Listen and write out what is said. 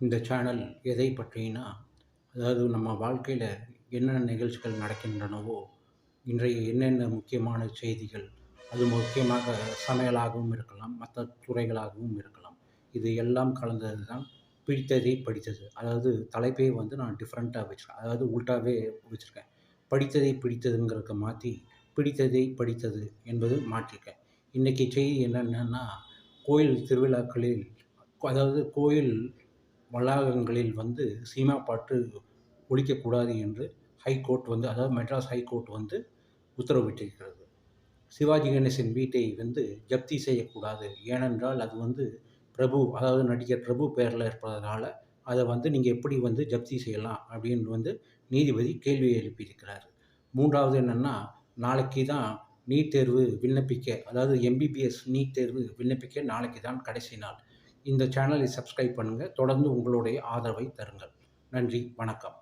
இந்த சேனல் எதை பற்றினா அதாவது நம்ம வாழ்க்கையில் என்னென்ன நிகழ்ச்சிகள் நடக்கின்றனவோ இன்றைய என்னென்ன முக்கியமான செய்திகள் அது முக்கியமாக சமையலாகவும் இருக்கலாம் மற்ற துறைகளாகவும் இருக்கலாம். இது எல்லாம் கலந்தது தான் பிடித்ததை படித்தது. அதாவது தலைப்பே வந்து நான் டிஃப்ரெண்ட்டாக வச்சுருக்கேன். அதாவது உல்ட்டாவே வச்சுருக்கேன். படித்ததை பிடித்ததுங்கிறத மாற்றி பிடித்ததை படித்தது என்பது மாற்றிருக்கேன். இன்றைக்கி செய்தி என்னென்னா கோயில் திருவிழாக்களில் அதாவது கோயில் வளாகங்களில் வந்து சினிமா பாட்டு ஒழிக்கக்கூடாது என்று ஹைகோர்ட் வந்து அதாவது மெட்ராஸ் ஹைகோர்ட் வந்து உத்தரவிட்டிருக்கிறது. சிவாஜி கணேசன் வீட்டை வந்து ஜப்தி செய்யக்கூடாது. ஏனென்றால் அது வந்து பிரபு அதாவது நடிகர் பிரபு பேரில் இருப்பதனால அதை வந்து நீங்கள் எப்படி வந்து ஜப்தி செய்யலாம் அப்படின்னு வந்து நீதிபதி கேள்வி எழுப்பியிருக்கிறார். மூன்றாவது என்னென்னா நாளைக்கு தான் நீட் தேர்வு விண்ணப்பிக்க அதாவது எம்பிபிஎஸ் நீட் தேர்வு விண்ணப்பிக்க நாளைக்கு தான் கடைசி நாள். இந்த சேனலை சப்ஸ்கிரைப் பண்ணுங்கள் தொடர்ந்து உங்களுடைய ஆதரவை தருங்கள். நன்றி வணக்கம்.